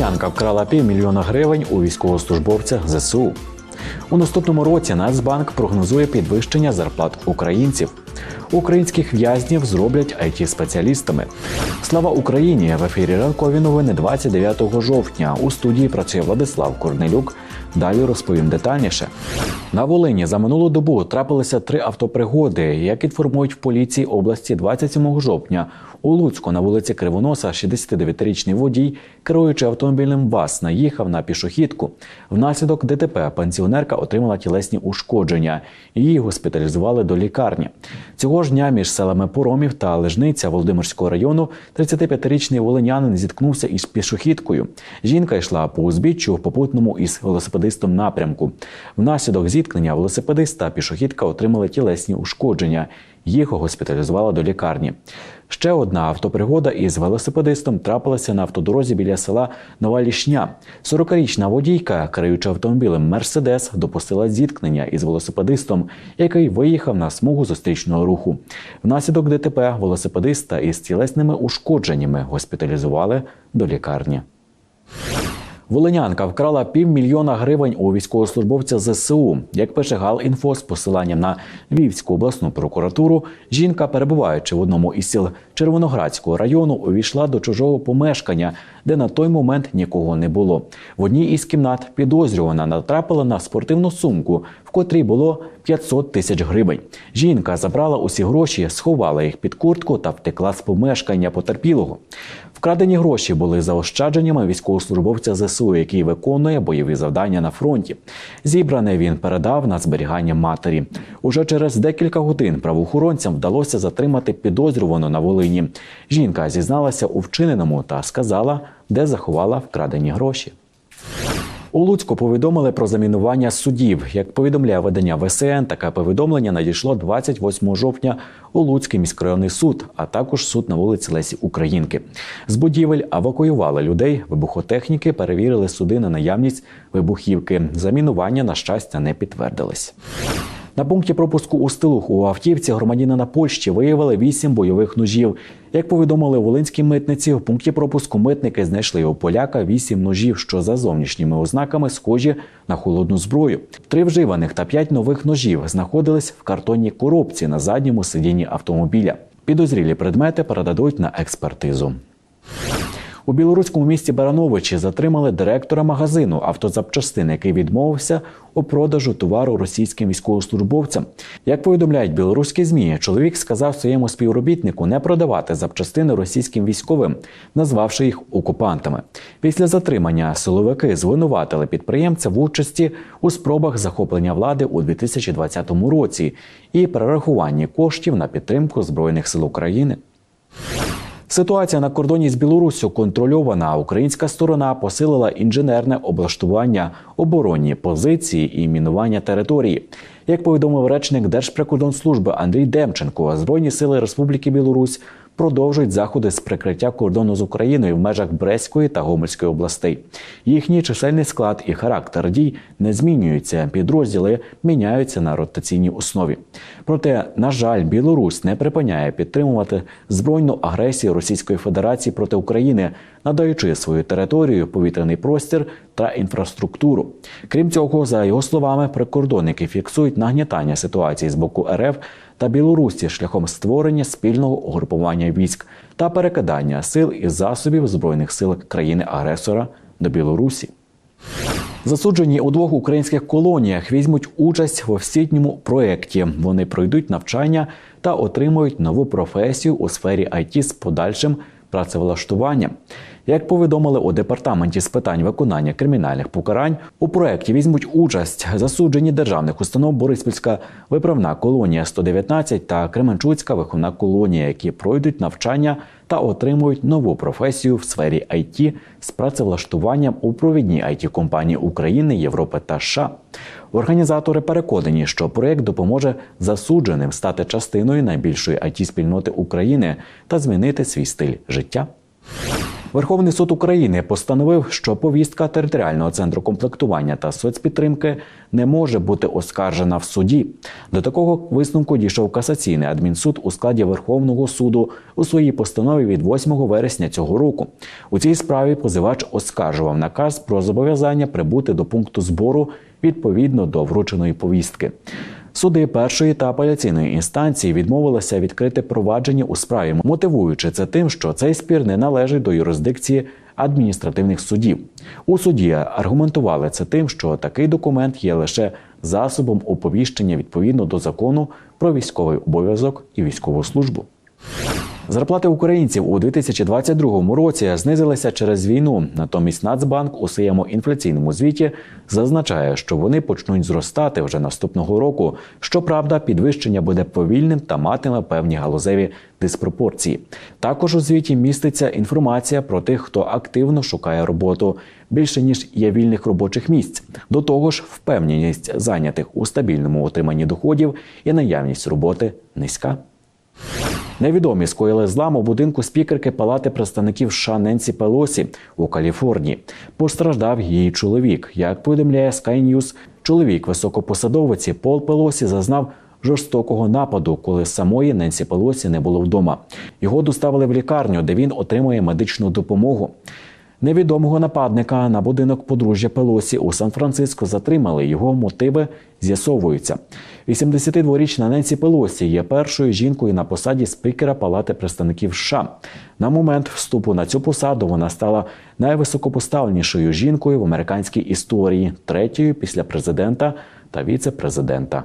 Волинянка вкрала півмільйона гривень у військовослужбовця ЗСУ. У наступному році Нацбанк прогнозує підвищення зарплат українців. Українських в'язнів зроблять it спеціалістами Слава Україні! В ефірі ранкові новини 29 жовтня. У студії працює Владислав Корнелюк. Далі розповім детальніше. На Волині за минулу добу трапилися три автопригоди. Як інформують в поліції області 27 жовтня. У Луцьку на вулиці Кривоноса 69-річний водій, керуючи автомобільним ВАЗ, наїхав на пішохідку. Внаслідок ДТП пенсіонерка отримала тілесні ушкодження. Її госпіталізували до лікарні. Цього ж дня між селами Поромів та Лежниця Володимирського району 35-річний волинянин зіткнувся із пішохідкою. Жінка йшла по узбіччю в попутному із велосипедистом напрямку. Внаслідок зіткнення велосипедист та пішохідка отримали тілесні ушкодження. Їх госпіталізували до лікарні. Ще одна автопригода із велосипедистом трапилася на автодорозі біля села Нова Лішня. 40-річна водійка, керуючи автомобілем Мерседес, допустила зіткнення із велосипедистом, який виїхав на смугу зустрічного руху. Внаслідок ДТП велосипедиста із тілесними ушкодженнями госпіталізували до лікарні. Волинянка вкрала півмільйона гривень у військовослужбовця ЗСУ. Як пише Галінфо з посиланням на Львівську обласну прокуратуру, жінка, перебуваючи в одному із сіл Червоноградського району, увійшла до чужого помешкання, де на той момент нікого не було. В одній із кімнат підозрювана натрапила на спортивну сумку, в котрій було 500 тисяч гривень. Жінка забрала усі гроші, сховала їх під куртку та втекла з помешкання потерпілого. Вкрадені гроші були заощадженнями військовослужбовця ЗСУ, який виконує бойові завдання на фронті. Зібране він передав на зберігання матері. Уже через декілька годин правоохоронцям вдалося затримати підозрювану на Волині. Жінка зізналася у вчиненому та сказала, де заховала вкрадені гроші. У Луцьку повідомили про замінування судів. Як повідомляє видання ВСН, таке повідомлення надійшло 28 жовтня у Луцький міськрайонний суд, а також суд на вулиці Лесі Українки. З будівель евакуювали людей, вибухотехніки перевірили суди на наявність вибухівки. Замінування, на щастя, не підтвердились. На пункті пропуску у Стилух у автівці громадянина Польщі виявили вісім бойових ножів. Як повідомили волинські митниці, в пункті пропуску митники знайшли у поляка вісім ножів, що за зовнішніми ознаками схожі на холодну зброю. Три вживаних та п'ять нових ножів знаходились в картонній коробці на задньому сидінні автомобіля. Підозрілі предмети передадуть на експертизу. У білоруському місті Барановичі затримали директора магазину автозапчастин, який відмовився у продажу товару російським військовослужбовцям. Як повідомляють білоруські змі, чоловік сказав своєму співробітнику не продавати запчастини російським військовим, назвавши їх окупантами. Після затримання силовики звинуватили підприємця в участі у спробах захоплення влади у 2020 році і перерахуванні коштів на підтримку збройних сил України. Ситуація на кордоні з Білоруссю контрольована. Українська сторона посилила інженерне облаштування, оборонні позиції і мінування території. Як повідомив речник Держприкордонслужби Андрій Демченко, Збройні сили Республіки Білорусь продовжують заходи з прикриття кордону з Україною в межах Брестської та Гомельської областей. Їхній чисельний склад і характер дій не змінюються. Підрозділи міняються на ротаційній основі. Проте, на жаль, Білорусь не припиняє підтримувати збройну агресію Російської Федерації проти України, надаючи свою територію, повітряний простір та інфраструктуру. Крім цього, за його словами, прикордонники фіксують нагнітання ситуації з боку РФ та Білорусі шляхом створення спільного угрупування військ та перекидання сил і засобів збройних сил країни-агресора до Білорусі. Засуджені у двох українських колоніях візьмуть участь в освітньому проєкті. Вони пройдуть навчання та отримують нову професію у сфері IT з подальшим працевлаштуванням. Як повідомили у департаменті з питань виконання кримінальних покарань, у проєкті візьмуть участь засуджені державних установ Бориспільська виправна колонія 119 та Кременчуцька виховна колонія, які пройдуть навчання та отримують нову професію в сфері IT з працевлаштуванням у провідній it компанії України, Європи та США. Організатори переконані, що проєкт допоможе засудженим стати частиною найбільшої it спільноти України та змінити свій стиль життя. Верховний суд України постановив, що повістка територіального центру комплектування та соцпідтримки не може бути оскаржена в суді. До такого висновку дійшов касаційний адмінсуд у складі Верховного суду у своїй постанові від 8 вересня цього року. У цій справі позивач оскаржував наказ про зобов'язання прибути до пункту збору відповідно до врученої повістки. Суди першої та апеляційної інстанції відмовилися відкрити провадження у справі, мотивуючи це тим, що цей спір не належить до юрисдикції адміністративних судів. У суді аргументували це тим, що такий документ є лише засобом оповіщення відповідно до закону про військовий обов'язок і військову службу. Зарплати українців у 2022 році знизилися через війну. Натомість Нацбанк у своєму інфляційному звіті зазначає, що вони почнуть зростати вже наступного року. Щоправда, підвищення буде повільним та матиме певні галузеві диспропорції. Також у звіті міститься інформація про тих, хто активно шукає роботу більше ніж є вільних робочих місць. До того ж, впевненість зайнятих у стабільному отриманні доходів і наявність роботи низька. Невідомі скоїли злам у будинку спікерки Палати представників США Ненсі Пелосі у Каліфорнії. Постраждав її чоловік. Як повідомляє Sky News, чоловік високопосадовиці Пол Пелосі зазнав жорстокого нападу, коли самої Ненсі Пелосі не було вдома. Його доставили в лікарню, де він отримує медичну допомогу. Невідомого нападника на будинок подружжя Пелосі у Сан-Франциско затримали. Його мотиви з'ясовуються. 82-річна Ненсі Пелосі є першою жінкою на посаді спікера Палати представників США. На момент вступу на цю посаду вона стала найвисокопоставленішою жінкою в американській історії, третьою після президента та віце-президента.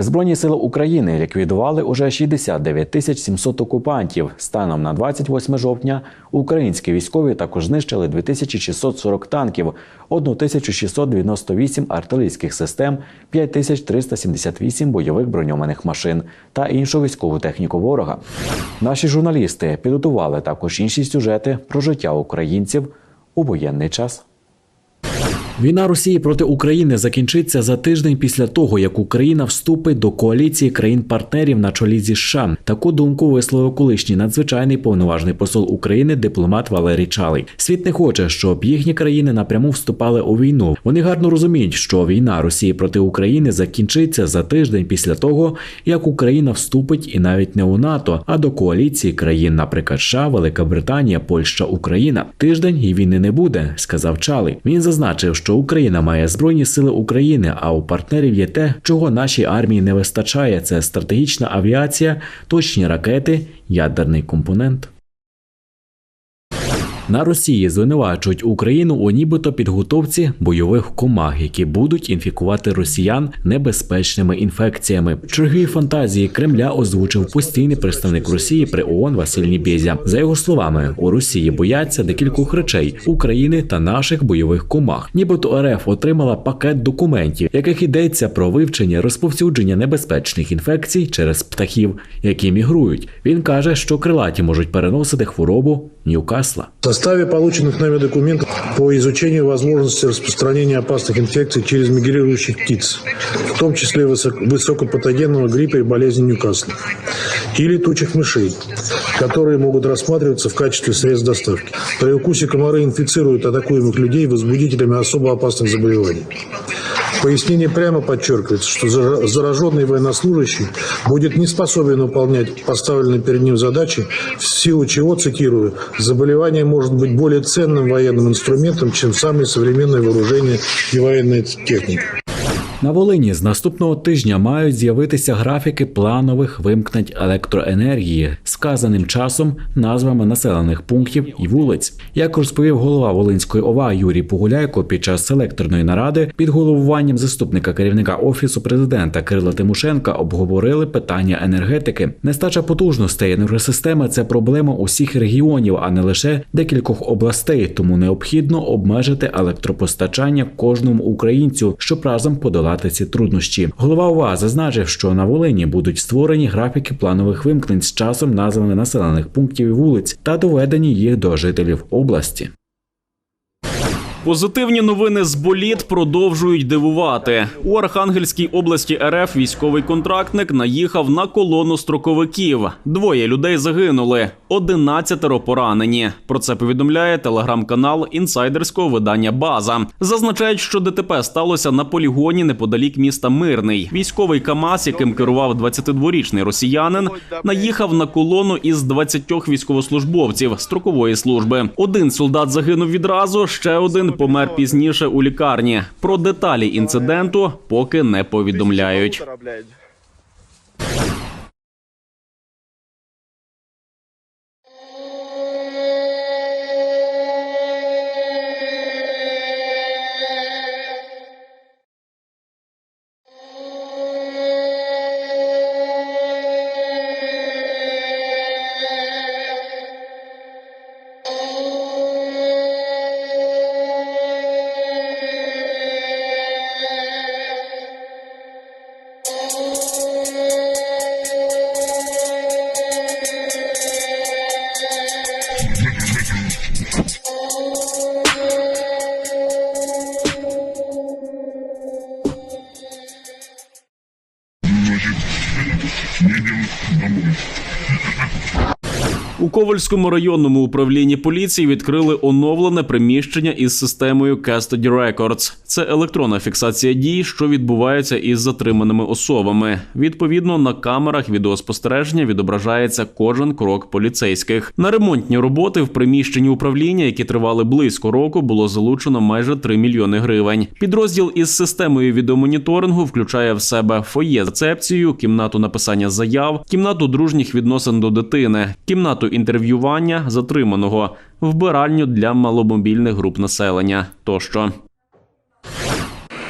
Збройні сили України ліквідували уже 69 тисяч 700 окупантів. Станом на 28 жовтня українські військові також знищили 2640 танків, 1698 артилерійських систем, 5378 бойових броньованих машин та іншу військову техніку ворога. Наші журналісти підготували також інші сюжети про життя українців у воєнний час. Війна Росії проти України закінчиться за тиждень після того, як Україна вступить до коаліції країн-партнерів на чолі зі США. Таку думку висловив колишній надзвичайний повноважний посол України дипломат Валерій Чалий. Світ не хоче, щоб їхні країни напряму вступали у війну. Вони гарно розуміють, що війна Росії проти України закінчиться за тиждень після того, як Україна вступить і навіть не у НАТО, а до коаліції країн, наприклад, США, Велика Британія, Польща, Україна. Тиждень і війни не буде, сказав Чалий. Він зазначив, що Україна має збройні сили України, а у партнерів є те, чого нашій армії не вистачає: це стратегічна авіація, точні ракети, ядерний компонент. На Росії звинувачують Україну у нібито підготовці бойових комах, які будуть інфікувати росіян небезпечними інфекціями. Чергові фантазії Кремля озвучив постійний представник Росії при ООН Василь Нібєзя. За його словами, у Росії бояться декількох речей України та наших бойових комах. Нібито РФ отримала пакет документів, яких йдеться про вивчення розповсюдження небезпечних інфекцій через птахів, які мігрують. Він каже, що крилаті можуть переносити хворобу Ньюкасла. Составе полученных нами документов по изучению возможности распространения опасных инфекций через мигрирующих птиц, в том числе высок- высокопатогенного гриппа и болезни Ньюкасла, и летучих мышей, которые могут рассматриваться в качестве средств доставки. При укусе комары инфицируют атакуемых людей возбудителями особо опасных заболеваний. В пояснении прямо подчеркивается, что зара- зараженный военнослужащий будет не способен выполнять поставленные перед ним задачи, в силу чего, цитирую, заболевание может быть более ценным военным инструментом, чем самые современные вооружения и военная техника. На Волині з наступного тижня мають з'явитися графіки планових вимкнень електроенергії з вказаним часом, назвами населених пунктів і вулиць. Як розповів голова Волинської ОВА Юрій Погуляйко під час селекторної наради під головуванням заступника керівника офісу президента Кирила Тимошенка обговорили питання енергетики. Нестача потужностей енергосистеми це проблема усіх регіонів, а не лише декількох областей. Тому необхідно обмежити електропостачання кожному українцю, щоб разом подолати ці труднощі. Голова ОВА зазначив, що на Волині будуть створені графіки планових вимкнень з часом назвами населених пунктів і вулиць та доведені їх до жителів області. Позитивні новини з боліт продовжують дивувати. У Архангельській області РФ військовий контрактник наїхав на колону строковиків. Двоє людей загинули, одинадцятеро поранені. Про це повідомляє телеграм-канал інсайдерського видання База. Зазначають, що ДТП сталося на полігоні неподалік міста Мирний. Військовий КАМАЗ, яким керував 22-річний росіянин, наїхав на колону із 20 військовослужбовців строкової служби. Один солдат загинув відразу, ще один помер пізніше у лікарні. Про деталі інциденту поки не повідомляють. Ковальському районному управлінні поліції відкрили оновлене приміщення із системою Custody Records. Це електронна фіксація дій, що відбувається із затриманими особами. Відповідно, на камерах відеоспостереження відображається кожен крок поліцейських. На ремонтні роботи в приміщенні управління, які тривали близько року, було залучено майже 3 мільйони гривень. Підрозділ із системою відеомоніторингу включає в себе фоє рецепцію, кімнату написання заяв, кімнату дружніх відносин до дитини, кімнату інтерв'ювання затриманого, вбиральню для маломобільних груп населення тощо.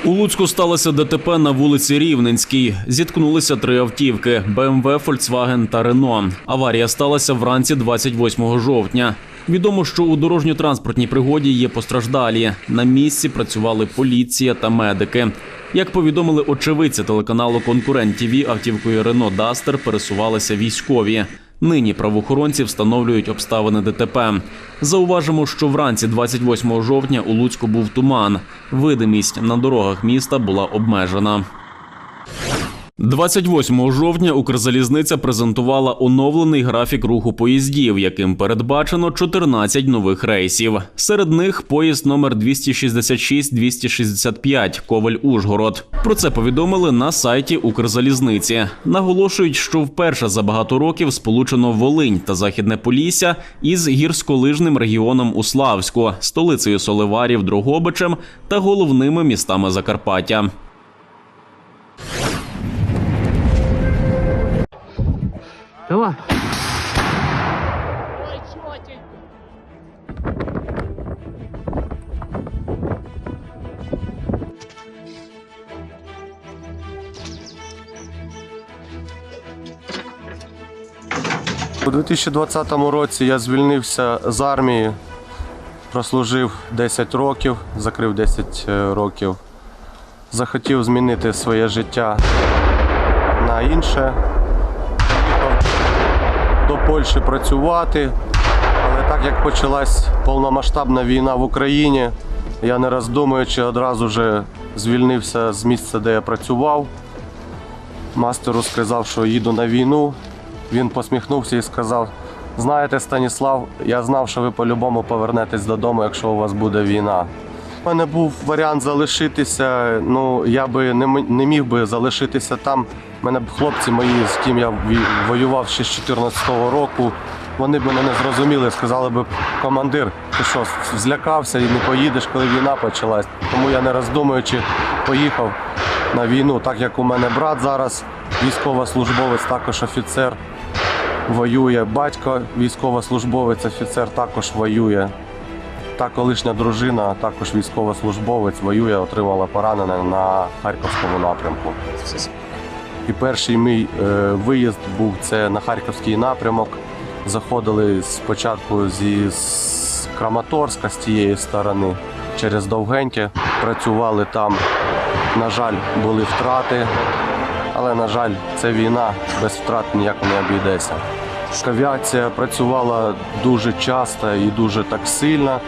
У Луцьку сталося ДТП на вулиці Рівненській. Зіткнулися три автівки: БМВ, Volkswagen та Рено. Аварія сталася вранці 28 жовтня. Відомо, що у дорожньо-транспортній пригоді є постраждалі. На місці працювали поліція та медики. Як повідомили очевидці телеканалу Конкурент ТВ, автівкою Рено Дастер пересувалися військові. Нині правоохоронці встановлюють обставини ДТП. Зауважимо, що вранці 28 жовтня у Луцьку був туман. Видимість на дорогах міста була обмежена. 28 жовтня Укрзалізниця презентувала оновлений графік руху поїздів, яким передбачено 14 нових рейсів. Серед них поїзд номер 266-265 Коваль Ужгород. Про це повідомили на сайті Укрзалізниці. Наголошують, що вперше за багато років сполучено Волинь та Західне Полісся із гірськолижним регіоном у Славську, столицею Соливарів, Дрогобичем та головними містами Закарпаття. Давай. У 2020 році я звільнився з армії, прослужив 10 років, закрив 10 років. Захотів змінити своє життя на інше. До Польщі працювати, але так як почалась повномасштабна війна в Україні, я не роздумуючи одразу вже звільнився з місця, де я працював. Мастеру сказав, що їду на війну. Він посміхнувся і сказав: Знаєте, Станіслав, я знав, що ви по-любому повернетесь додому, якщо у вас буде війна. У мене був варіант залишитися. Ну я би не, не міг би залишитися там. У мене б хлопці мої, з ким я воював ще з 14-го року. Вони б мене не зрозуміли, сказали б, командир, ти що, злякався і не поїдеш, коли війна почалась. Тому я не роздумуючи поїхав на війну, так як у мене брат зараз, військовослужбовець, також офіцер, воює. Батько військовослужбовець, офіцер також воює. Та колишня дружина, також військовослужбовець, воює, отримала поранення на Харківському напрямку. І перший мій е, виїзд був це на Харківський напрямок. Заходили спочатку зі з Краматорська з тієї сторони через Довгеньке. Працювали там. На жаль, були втрати, але на жаль, це війна, без втрат ніяк не обійдеться. Авіація працювала дуже часто і дуже так сильно.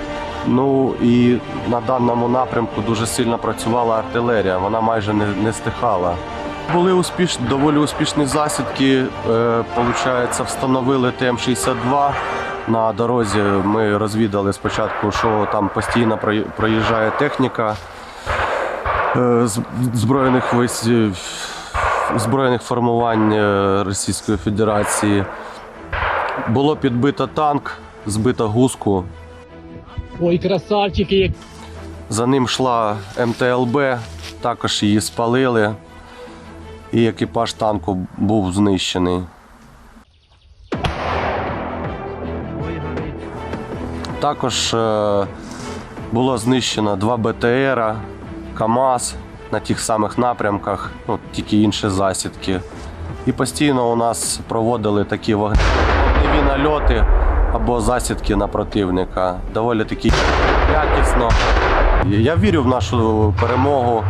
Ну і на даному напрямку дуже сильно працювала артилерія, вона майже не, не стихала. Були успіш, доволі успішні засідки. Е, встановили ТМ-62 на дорозі. Ми розвідали спочатку, що там постійно проїжджає техніка е, збройних вис- збройних формувань е, Російської Федерації. Було підбито танк, збито гуску. Ой, красавчики, За ним йшла МТЛБ, також її спалили, і екіпаж танку був знищений. Також е, було знищено два БТРа, КАМАЗ на тих самих напрямках, ну, тільки інші засідки. І постійно у нас проводили такі вогневі нальоти або засідки на противника. Доволі таки якісно. Я вірю в нашу перемогу.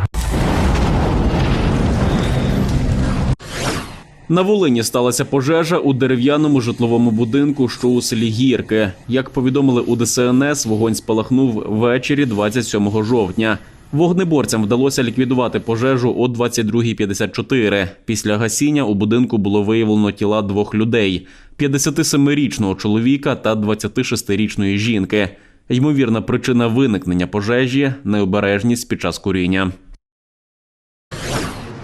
На Волині сталася пожежа у дерев'яному житловому будинку, що у селі Гірки. Як повідомили у ДСНС, вогонь спалахнув ввечері 27 жовтня. Вогнеборцям вдалося ліквідувати пожежу о 22.54. Після гасіння у будинку було виявлено тіла двох людей: 57-річного чоловіка та 26-річної жінки. Ймовірна причина виникнення пожежі необережність під час куріння.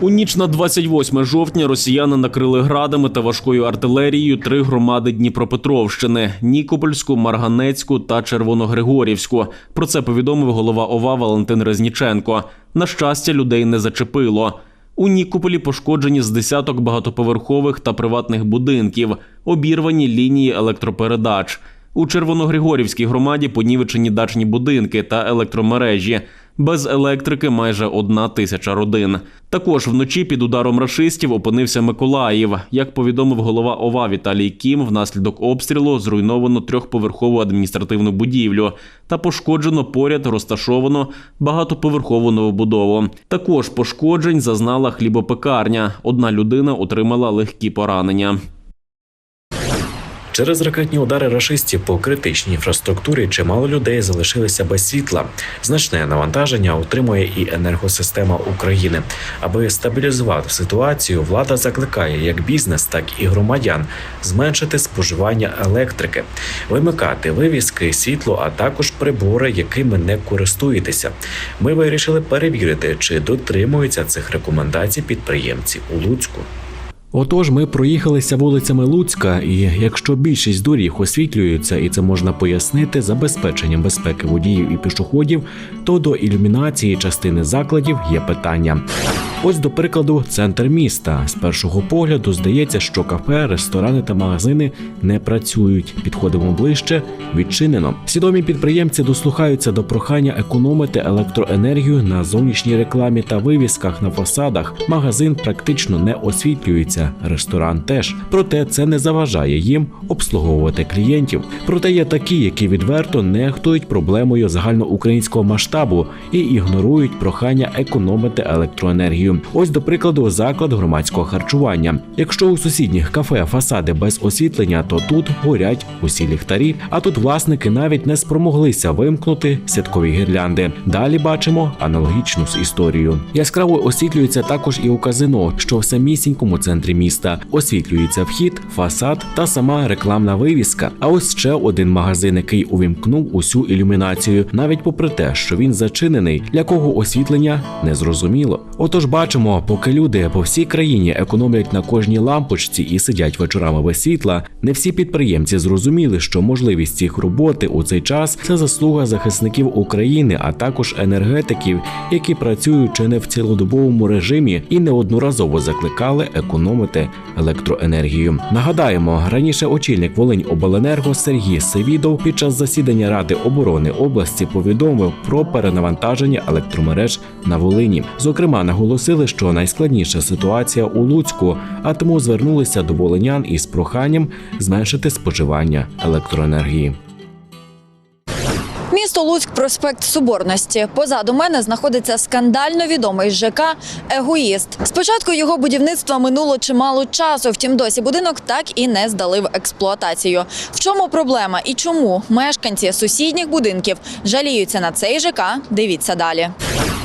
У ніч на 28 жовтня росіяни накрили градами та важкою артилерією три громади Дніпропетровщини: Нікопольську, Марганецьку та Червоногригорівську. Про це повідомив голова ОВА Валентин Резніченко. На щастя, людей не зачепило. У Нікополі пошкоджені з десяток багатоповерхових та приватних будинків, обірвані лінії електропередач. У Червоногригорівській громаді понівечені дачні будинки та електромережі. Без електрики майже одна тисяча родин. Також вночі під ударом рашистів опинився Миколаїв. Як повідомив голова ОВА Віталій Кім, внаслідок обстрілу зруйновано трьохповерхову адміністративну будівлю та пошкоджено поряд розташовано багатоповерхову новобудову. Також пошкоджень зазнала хлібопекарня. Одна людина отримала легкі поранення. Через ракетні удари рашистів по критичній інфраструктурі чимало людей залишилися без світла. Значне навантаження отримує і енергосистема України. Аби стабілізувати ситуацію, влада закликає як бізнес, так і громадян зменшити споживання електрики, вимикати вивіски, світло, а також прибори, якими не користуєтеся. Ми вирішили перевірити, чи дотримуються цих рекомендацій підприємці у Луцьку. Отож, ми проїхалися вулицями Луцька, і якщо більшість доріг освітлюються, і це можна пояснити забезпеченням безпеки водіїв і пішоходів, то до ілюмінації частини закладів є питання. Ось, до прикладу, центр міста. З першого погляду здається, що кафе, ресторани та магазини не працюють. Підходимо ближче, відчинено. Свідомі підприємці дослухаються до прохання економити електроенергію на зовнішній рекламі та вивісках на фасадах. Магазин практично не освітлюється, ресторан теж. Проте це не заважає їм обслуговувати клієнтів. Проте є такі, які відверто нехтують проблемою загальноукраїнського масштабу і ігнорують прохання економити електроенергію. Ось, до прикладу, заклад громадського харчування. Якщо у сусідніх кафе фасади без освітлення, то тут горять усі ліхтарі. А тут власники навіть не спромоглися вимкнути святкові гірлянди. Далі бачимо аналогічну історію. Яскраво освітлюється також і у казино, що в самісінькому центрі міста. Освітлюється вхід, фасад та сама рекламна вивіска. А ось ще один магазин, який увімкнув усю ілюмінацію, навіть попри те, що він зачинений, для кого освітлення не зрозуміло. Отож, бачимо, поки люди по всій країні економлять на кожній лампочці і сидять вечорами без світла, не всі підприємці зрозуміли, що можливість їх роботи у цей час це заслуга захисників України, а також енергетиків, які працюють чи не в цілодобовому режимі і неодноразово закликали економити електроенергію. Нагадаємо, раніше очільник Волинь Обленерго Сергій Севідов під час засідання Ради оборони області повідомив про перенавантаження електромереж на Волині. Зокрема, наголосили, що найскладніша ситуація у Луцьку, а тому звернулися до волинян із проханням зменшити споживання електроенергії. Місто Луцьк, проспект Соборності. Позаду мене знаходиться скандально відомий ЖК Егоїст. Спочатку його будівництва минуло чимало часу. Втім, досі будинок так і не здали в експлуатацію. В чому проблема і чому мешканці сусідніх будинків жаліються на цей ЖК? Дивіться далі.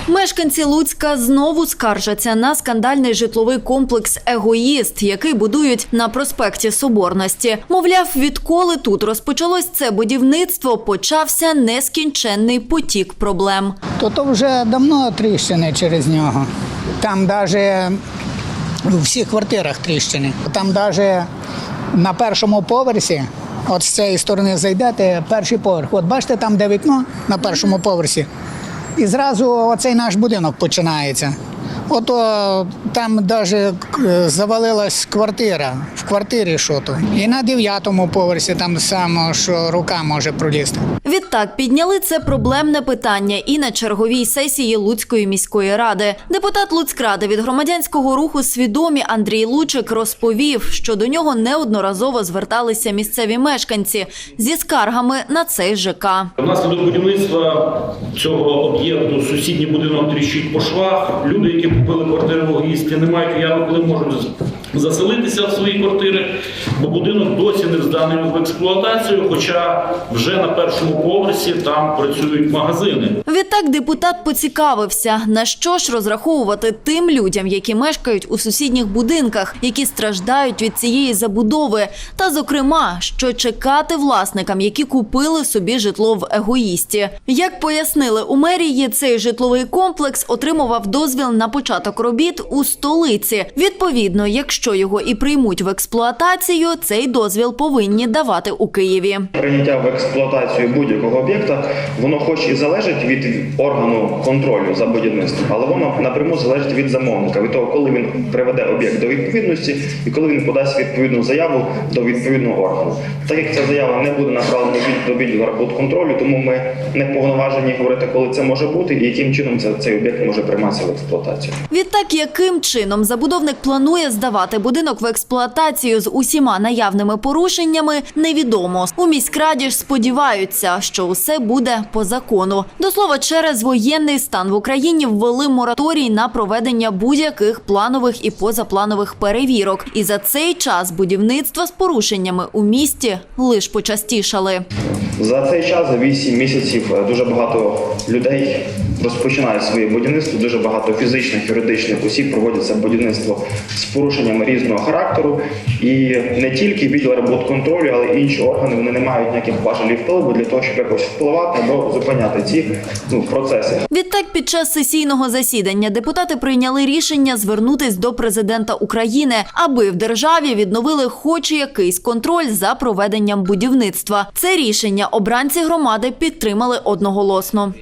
Мешканці Луцька знову скаржаться на скандальний житловий комплекс Егоїст, який будують на проспекті Соборності. Мовляв, відколи тут розпочалось це будівництво, почався нескінченний потік проблем. то вже давно тріщини через нього. Там навіть у всіх квартирах тріщини. Там навіть на першому поверсі, от з цієї сторони зайдете, перший поверх. От бачите, там де вікно на першому поверсі. І зразу оцей наш будинок починається. Ото там навіть завалилась квартира, в квартирі що то. І на дев'ятому поверсі там само, що рука може пролізти. Відтак підняли це проблемне питання і на черговій сесії Луцької міської ради. Депутат Луцькради від громадянського руху свідомі Андрій Лучик розповів, що до нього неодноразово зверталися місцеві мешканці зі скаргами на цей ЖК. Внаслідок будівництва цього об'єкту сусідній будинок тріщить по швах. Люди, які купили квартиру в Огісті, не мають уяви, коли можуть заселитися в свої квартири, бо будинок досі не зданий в експлуатацію, хоча вже на першому поверсі там працюють магазини. Відтак депутат поцікавився, на що ж розраховувати тим людям, які мешкають у сусідніх будинках, які страждають від цієї забудови, та зокрема, що чекати власникам, які купили собі житло в егоїсті. Як пояснили у мерії, цей житловий комплекс отримував дозвіл на початок робіт у столиці. Відповідно, якщо його і приймуть в експлуатацію, цей дозвіл повинні давати у Києві. прийняття в експлуатацію будь-якого об'єкта, воно хоч і залежить від органу контролю за будівництвом, але воно напряму залежить від замовника, від того, коли він приведе об'єкт до відповідності і коли він подасть відповідну заяву до відповідного органу. Так як ця заява не буде направлена від- до відділу контролю, тому ми не повноважені говорити, коли це може бути і яким чином це- цей об'єкт може прийматися в експлуатацію. Відтак, яким чином забудовник планує здавати будинок в експлуатацію з усіма наявними порушеннями, невідомо. У міськраді ж сподіваються, що усе буде по закону. До слова, через воєнний стан в Україні ввели мораторій на проведення будь-яких планових і позапланових перевірок. І за цей час будівництва з порушеннями у місті лиш почастішали. За цей час, за 8 місяців, е, дуже багато людей розпочинають своє будівництво. Дуже багато фізичних, юридичних осіб проводяться будівництво з порушеннями різного характеру. І не тільки відділ контролю, але й інші органи вони не мають ніяких важелів впливу для того, щоб якось впливати або зупиняти ці ну, процеси. Відтак, під час сесійного засідання депутати прийняли рішення звернутись до президента України, аби в державі відновили хоч якийсь контроль за проведенням будівництва. Це рішення обранці громади підтримали одноголосно.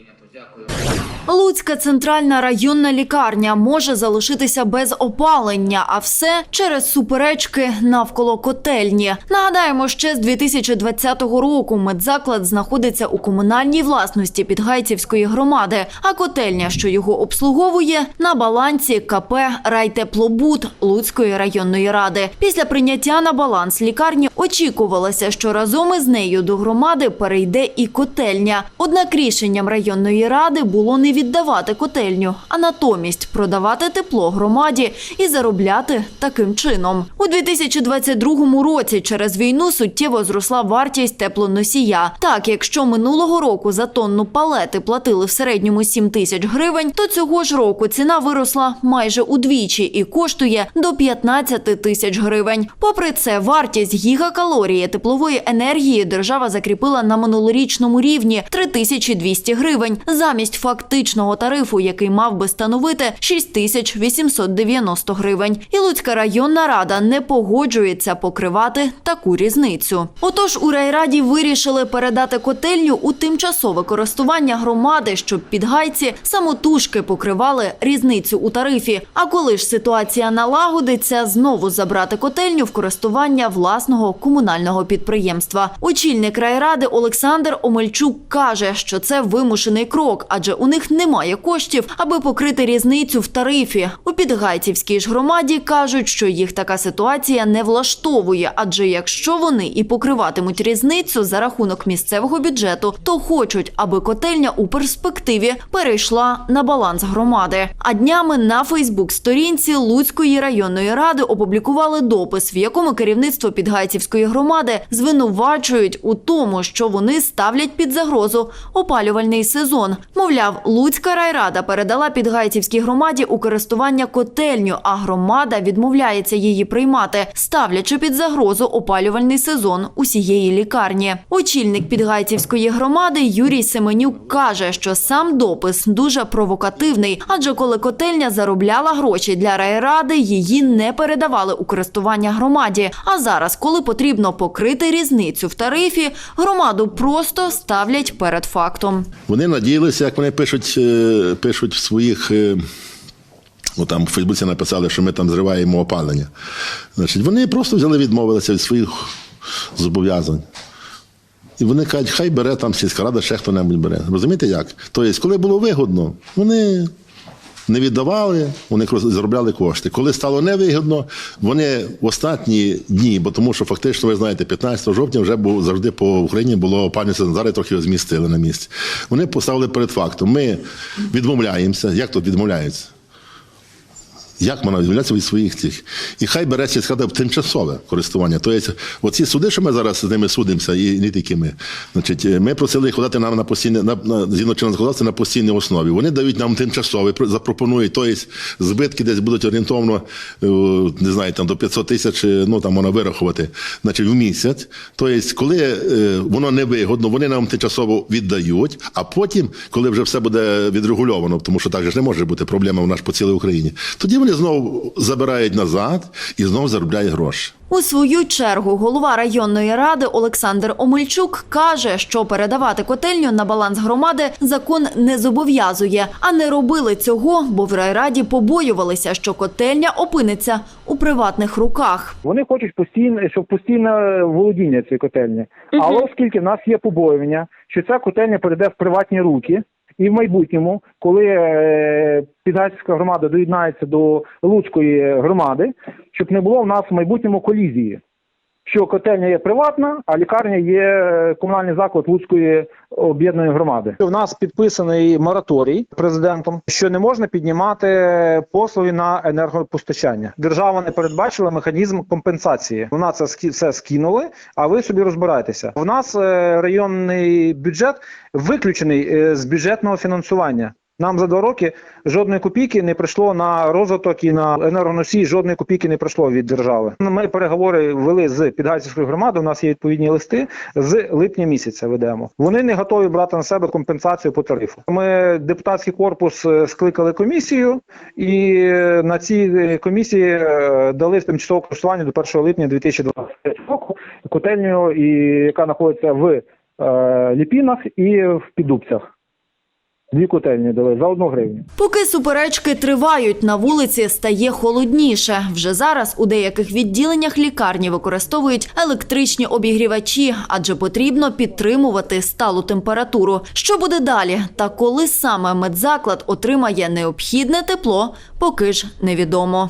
Луцька центральна районна лікарня може залишитися без опалення, а все через суперечки навколо котельні. Нагадаємо, ще з 2020 року медзаклад знаходиться у комунальній власності Підгайцівської громади, а котельня, що його обслуговує, на балансі КП Райтеплобуд Луцької районної ради. Після прийняття на баланс лікарні очікувалося, що разом із нею до громади перейде і котельня. Однак рішенням районної ради було не віддавати котельню, а натомість продавати тепло громаді і заробляти таким чином. У 2022 році через війну суттєво зросла вартість теплоносія. Так, якщо минулого року за тонну палети платили в середньому 7 тисяч гривень, то цього ж року ціна виросла майже удвічі і коштує до 15 тисяч гривень. Попри це, вартість гігакалорії теплової енергії держава закріпила на минулорічному рівні 3200 гривень замість фактичного тарифу, який мав би становити 6890 гривень. І Луцька районна рада не погоджується покривати таку різницю. Отож, у райраді вирішили передати котельню у тимчасове користування громади, щоб підгайці самотужки покривали різницю у тарифі. А коли ж ситуація налагодиться, знову забрати котельню в користування власного комунального підприємства. Очільник райради Олександр Омельчук каже, що це вимушений крок, адже у них немає коштів, аби покрити різницю в тарифі. У Підгайцівській ж громаді кажуть, що їх така ситуація не влаштовує, адже якщо вони і покриватимуть різницю за рахунок місцевого бюджету, то хочуть, аби котельня у перспективі перейшла на баланс громади. А днями на Фейсбук-сторінці Луцької районної ради опублікували допис, в якому керівництво Підгайцівської громади звинувачують у тому, що вони ставлять під загрозу опалювальний сезон. Мовляв, Луцька райрада передала Підгайцівській громаді у користування котельню, а громада відмовляється її приймати, ставлячи під загрозу опалювальний сезон усієї лікарні. Очільник Підгайцівської громади Юрій Семенюк каже, що сам допис дуже провокативний, адже коли котельня заробляла гроші для райради, її не передавали у користування громаді. А зараз, коли потрібно покрити різницю в тарифі, громаду просто ставлять перед фактом. Вони надіялися, як вони пишуть, е, пишуть в своїх. е, Ну, там в Фейсбуці написали, що ми там зриваємо опалення. Значить, вони просто взяли, відмовилися від своїх зобов'язань. І вони кажуть, хай бере там сільська рада, ще хто-небудь бере. Розумієте як? Тобто, коли було вигодно, вони не віддавали, вони заробляли кошти. Коли стало невигідно, вони в останні дні, бо тому що фактично, ви знаєте, 15 жовтня вже був завжди по Україні було сезон, зараз трохи змістили на місці. Вони поставили перед фактом. Ми відмовляємося. Як тут відмовляються? Як вона відмовляється від своїх цих? І хай бере сільська тимчасове користування. Тобто, оці суди, що ми зараз з ними судимося, і не тільки ми. Значить, ми просили їх подати нам на постійне, на, на згідно законодавства на постійній основі. Вони дають нам тимчасове, запропонують, тобто збитки десь будуть орієнтовно, е, не знаю, там до 500 тисяч, е, ну там можна вирахувати, значить, в місяць. Тобто, коли е, воно невигодно, вони нам тимчасово віддають, а потім, коли вже все буде відрегульовано, тому що так же ж не може бути проблема в нас по цілій Україні, тоді вони знову забирають назад і знову заробляють гроші. У свою чергу голова районної ради Олександр Омельчук каже, що передавати котельню на баланс громади закон не зобов'язує, а не робили цього, бо в райраді побоювалися, що котельня опиниться у приватних руках. Вони хочуть постійно, щоб постійне володіння цієї котельні. Але оскільки в нас є побоювання, що ця котельня перейде в приватні руки, і в майбутньому, коли е, громада доєднається до Луцької громади, щоб не було в нас в майбутньому колізії. Що котельня є приватна, а лікарня є е, комунальний заклад Луцької об'єднаної громади. У нас підписаний мораторій президентом, що не можна піднімати послуги на енергопостачання. Держава не передбачила механізм компенсації. Вона це все скинули, а ви собі розбирайтеся. У нас е, районний бюджет виключений е, з бюджетного фінансування. Нам за два роки жодної копійки не прийшло на розвиток і на енергоносії, жодної копійки не прийшло від держави. Ми переговори вели з Підгайцівською громадою. У нас є відповідні листи з липня місяця. Ведемо. Вони не готові брати на себе компенсацію по тарифу. Ми депутатський корпус е, скликали комісію, і е, на цій е, комісії дали тимчасове користування до 1 липня 2023 року котельню, і яка знаходиться в Ліпінах і в Піддубцях. Дві котельні дали за одну гривню. Поки суперечки тривають, на вулиці стає холодніше. Вже зараз у деяких відділеннях лікарні використовують електричні обігрівачі, адже потрібно підтримувати сталу температуру. Що буде далі? Та коли саме медзаклад отримає необхідне тепло, поки ж невідомо.